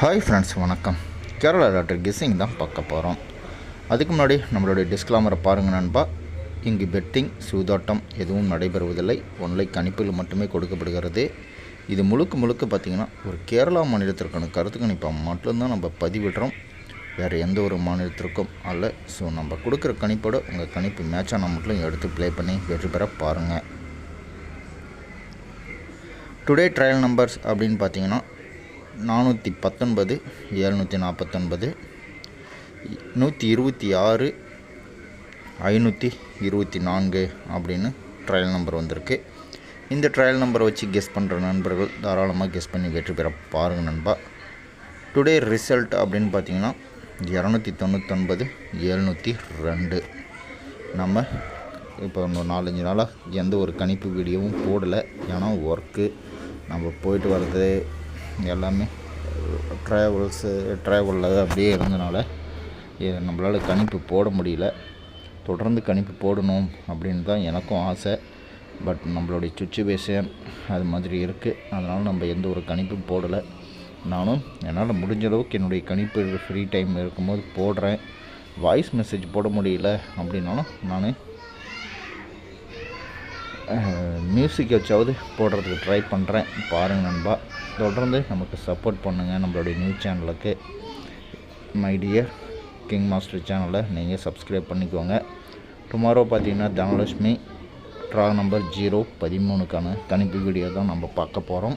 Hi friends வணக்கம். Kerala doctor guessing தான் பார்க்க போகிறோம் அதுக்கு முன்னாடி நம்மளுடைய டிஸ்க்ளாமரை பாருங்கள் நண்பா. இங்கு பெட்டிங் சூதாட்டம் எதுவும் நடைபெறுவதில்லை. ஒன்லை கணிப்பில் மட்டுமே கொடுக்கப்படுகிறது. இது முழுக்க முழுக்க பார்த்திங்கன்னா ஒரு கேரளா மாநிலத்திற்கான கருத்து கணிப்பாக மட்டும்தான் நம்ம பதிவிடுறோம். வேறு எந்த ஒரு மாநிலத்திற்கும் அல்ல. ஸோ நம்ம கொடுக்குற கணிப்போட உங்கள் கணிப்பு மேட்ச் ஆனால் மட்டும் எடுத்து ப்ளே பண்ணி வெற்றி பெற பாருங்கள் டுடே ட்ரையல் நம்பர்ஸ் அப்படின்னு பார்த்தீங்கன்னா நானூற்றி பத்தொன்பது எழுநூற்றி நாற்பத்தொன்பது நூற்றி இருபத்தி ஆறு ஐநூற்றி இருபத்தி நான்கு அப்படின்னு ட்ரையல் நம்பர் வந்திருக்கு. இந்த ட்ரையல் நம்பரை வச்சு கெஸ் பண்ணுற நண்பர்கள் தாராளமாக கெஸ் பண்ணி வெற்றி பெற பாருங்கள் நண்பா. டுடே ரிசல்ட் அப்படின்னு பார்த்தீங்கன்னா இரநூத்தி தொண்ணூத்தொன்பது எழுநூற்றி ரெண்டு. நம்ம இப்போ இன்னும் நாலஞ்சு நாளாக எந்த ஒரு கணிப்பு வீடியோவும் போடலை. ஏன்னா ஒர்க்கு நம்ம போயிட்டு வர்றது எல்லாமே. ட்ராவல்ஸு ட்ராவலில் அப்படியே இருந்தனால நம்மளால் கணிப்பு போட முடியல. தொடர்ந்து கணிப்பு போடணும் அப்படின்னு தான் எனக்கும் ஆசை. பட் நம்மளுடைய சுச்சுவேஷன் அது மாதிரி இருக்குது அதனால் நம்ம எந்த ஒரு கணிப்பும் போடலை. நானும் என்னால் முடிஞ்ச அளவுக்கு என்னுடைய கணிப்பு ஃப்ரீ டைம் இருக்கும்போது போடுறேன். வாய்ஸ் மெசேஜ் போட முடியல அப்படின்னாலும் நான் மியூசிக் வச்சாவது போடுறதுக்கு ட்ரை பண்ணுறேன் பாருங்கள் நண்பா. தொடர்ந்து நமக்கு சப்போர்ட் பண்ணுங்கள் நம்மளுடைய நியூஸ் சேனலுக்கு மை டியர் கிங் மாஸ்டர் சேனலை நீங்கள் சப்ஸ்கிரைப் பண்ணிக்கோங்க. டுமாரோ பார்த்தீங்கன்னா தனலட்சுமி ட்ரா நம்பர் ஜீரோ பதிமூணுக்கான கணிப்பு வீடியோ தான் நம்ம பார்க்க போகிறோம்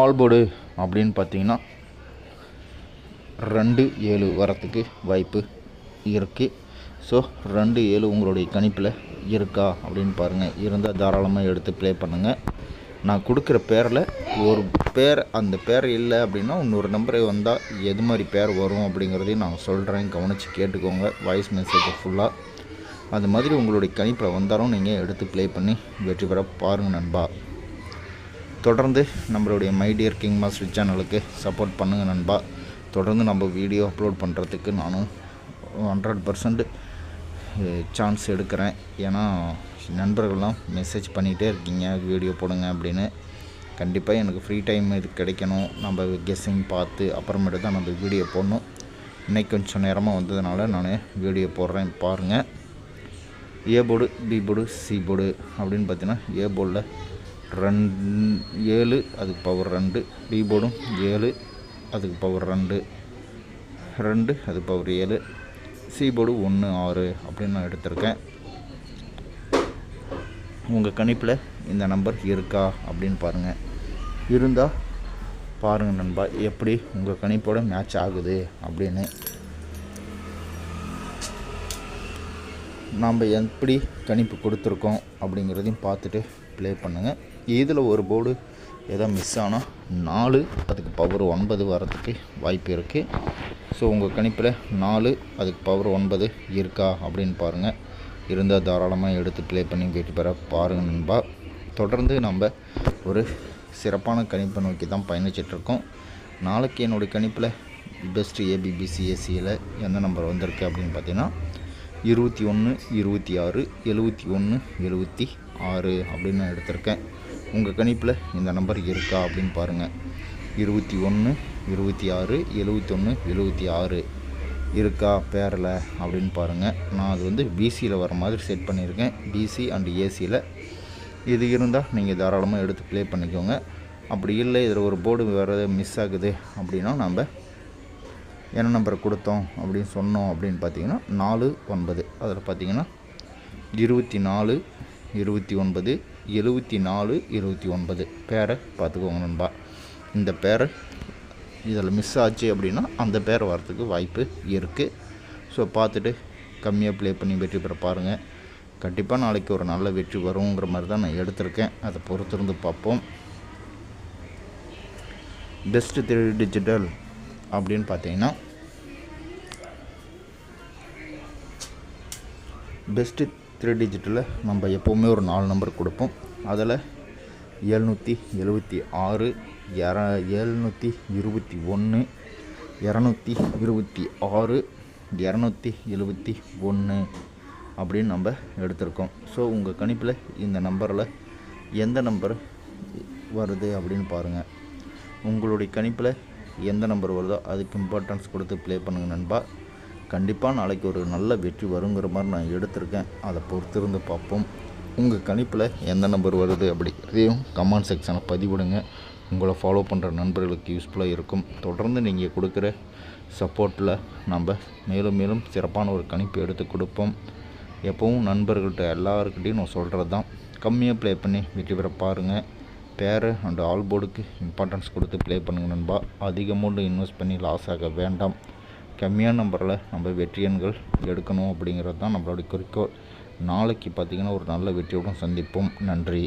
ஆல்போர்டு அப்படின்னு பார்த்தீங்கன்னா ரெண்டு ஏழு வரத்துக்கு வாய்ப்பு இருக்குது ஸோ ரெண்டு ஏழு உங்களுடைய கணிப்பில் இருக்கா அப்படின்னு பாருங்கள் இருந்தால் தாராளமாக எடுத்து ப்ளே பண்ணுங்கள் நான் கொடுக்குற பேரில் ஒரு பேர் அந்த பேர் இல்லை அப்படின்னா இன்னொரு நம்பர் வந்தால் எது மாதிரி பேர் வரும் அப்படிங்கிறதையும் நான் சொல்கிறேன் கவனித்து கேட்டுக்கோங்க. வாய்ஸ் மெசேஜ் ஃபுல்லாக அது மாதிரி உங்களுடைய கணிப்பில் வந்தாலும் நீங்கள் எடுத்து ப்ளே பண்ணி வெற்றி பெற பாருங்கள் நண்பா. தொடர்ந்து நம்மளுடைய மைடியர் கிங் மாஸ்டர் சேனலுக்கு சப்போர்ட் பண்ணுங்கள் நண்பா. தொடர்ந்து நம்ம வீடியோ அப்லோட் பண்ணுறதுக்கு நானும் ஹண்ட்ரட் பர்சன்ட் சான்ஸ் எடுக்கிறேன். ஏன்னா நண்பர்கள்லாம் மெசேஜ் பண்ணிகிட்டே இருக்கீங்க வீடியோ போடுங்க அப்படின்னு. கண்டிப்பாக எனக்கு ஃப்ரீ டைம் இது கிடைக்கணும். நம்ம கெஸ்ஸிங் பார்த்து அப்புறமேட்டு தான் நம்ம வீடியோ போடணும். இன்றைக்கி கொஞ்சம் நேரமாக வந்ததுனால நான் வீடியோ போடுறேன் பாருங்கள் A board B board C board அப்படின்னு பார்த்தீங்கன்னா ஏ போர்டில் ரெண் ஏழு அதுக்கு பவர் ரெண்டு. பி போர்டும் ஏழு அதுக்கு பவர் ரெண்டு. ரெண்டு அது பவர் ஏழு. சீபோர்டு ஒன்று ஆறு அப்படின்னு நான் எடுத்திருக்கேன். உங்கள் கணிப்பில் இந்த நம்பர் இருக்கா அப்படின்னு பாருங்கள் இருந்தால் பாருங்கள் நண்பா எப்படி உங்கள் கணிப்போட மேட்ச் ஆகுது அப்படின்னு. நாம் எப்படி கணிப்பு கொடுத்துருக்கோம் அப்படிங்கிறதையும் பார்த்துட்டு ப்ளே பண்ணுங்கள் இதில் ஒரு போர்டு எதாவது மிஸ் ஆனால் நாலு அதுக்கு பவர் ஒன்பது வரத்துக்கு வாய்ப்பு இருக்குது ஸோ உங்கள் கணிப்பில் நாலு அதுக்கு பவர் ஒன்பது இருக்கா அப்படின்னு பாருங்கள் இருந்தால் தாராளமாக எடுத்து ப்ளே பண்ணி வெற்றி பெற பாருங்கள் நண்பா. தொடர்ந்து நம்ம ஒரு சிறப்பான கணிப்பை நோக்கி தான் பயணிச்சிட்ருக்கோம் நாளைக்கு என்னுடைய கணிப்பில் பெஸ்ட்டு ஏபிபிசிஎஸ்சியில் எந்த நம்பர் வந்திருக்கு அப்படின்னு பார்த்தீங்கன்னா இருபத்தி ஒன்று இருபத்தி ஆறு எழுபத்தி ஒன்று எழுபத்தி ஆறு அப்படின்னு நான் எடுத்திருக்கேன். உங்கள் கணிப்பில் இந்த நம்பர் இருக்கா அப்படின்னு பாருங்கள் இருபத்தி ஒன்று இருபத்தி ஆறு எழுபத்தொன்று எழுபத்தி ஆறு இருக்கா பேரில் அப்படின்னு பாருங்கள் நான் அது வந்து பிசியில் வர மாதிரி செட் பண்ணியிருக்கேன். பிசி அண்டு ஏசியில் இது இருந்தால் நீங்கள் தாராளமாக எடுத்து ப்ளே பண்ணிக்கோங்க. அப்படி இல்லை இதில் ஒரு போர்டு வேறு மிஸ் ஆகுது அப்படின்னா நம்ம என்ன நம்பர் கொடுத்தோம் அப்படின்னு சொன்னோம் அப்படின்னு பார்த்தீங்கன்னா நாலு ஒன்பது. அதில் பார்த்தீங்கன்னா இருபத்தி நாலு இருபத்தி ஒன்பது எழுபத்தி நாலு இருபத்தி ஒன்பது. பேரை பார்த்துக்கோங்க நண்பா. இந்த பேரை இதில் மிஸ் ஆச்சு அப்படின்னா அந்த பேர் வரத்துக்கு வாய்ப்பு இருக்குது ஸோ பார்த்துட்டு கம்மியாக ப்ளே பண்ணி வெற்றி பெற பாருங்கள் கண்டிப்பாக நாளைக்கு ஒரு நல்ல வெற்றி வருங்கிற மாதிரி தான் நான் எடுத்திருக்கேன். அதை பொறுத்திருந்து பார்ப்போம். பெஸ்ட்டு த்ரீ டிஜிட்டல் அப்படின்னு பார்த்தீங்கன்னா பெஸ்ட்டு த்ரீ டிஜிட்டில் நம்ம எப்போவுமே ஒரு நாலு நம்பர் கொடுப்போம். அதில் எழுநூற்றி எழுபத்தி ஆறு இர எழுநூற்றி இருபத்தி ஒன்று இரநூத்தி இருபத்தி ஆறு இரநூத்தி எழுபத்தி ஒன்று அப்படின்னு நம்ம எடுத்திருக்கோம். ஸோ உங்கள் கணிப்பில் இந்த நம்பரில் எந்த நம்பர் வருது அப்படின்னு பாருங்கள் உங்களுடைய கணிப்பில் எந்த நம்பர் வருதோ அதுக்கு இம்பார்ட்டன்ஸ் கொடுத்து ப்ளே பண்ணுங்க நண்பா. கண்டிப்பாக நாளைக்கு ஒரு நல்ல வெற்றி வருங்கிற மாதிரி நான் எடுத்திருக்கேன். அதை பொறுத்திருந்து பார்ப்போம். உங்கள் கணிப்பில் எந்த நம்பர் வருது அப்படிங்கிறதையும் கமெண்ட் செக்ஷனில் பதிவிடுங்க. உங்களை ஃபாலோ பண்ணுற நண்பர்களுக்கு யூஸ்ஃபுல்லாக இருக்கும். தொடர்ந்து நீங்கள் கொடுக்குற சப்போர்ட்டில் நம்ம மேலும் மேலும் சிறப்பான ஒரு கணிப்பு எடுத்து கொடுப்போம். எப்பவும் நண்பர்கள்ட்ட எல்லாருக்கிட்டையும் நான் சொல்கிறது தான் கம்மியாக ப்ளே பண்ணி வெற்றி பெற பாருங்கள் பேர் அண்ட் ஆல் போர்டுக்கு இம்பார்ட்டன்ஸ் கொடுத்து ப்ளே பண்ணுங்க நண்பா. அதிக அமௌண்ட் இன்வெஸ்ட் பண்ணி லாஸ் ஆக வேண்டாம். கம்மியான நம்பரில் நம்ம வெற்றி எண்கள் எடுக்கணும் அப்படிங்கிறது தான் நம்மளுடைய குறிக்கோள். நாளைக்கு பார்த்திங்கன்னா ஒரு நல்ல வெற்றியுடன் சந்திப்போம். நன்றி.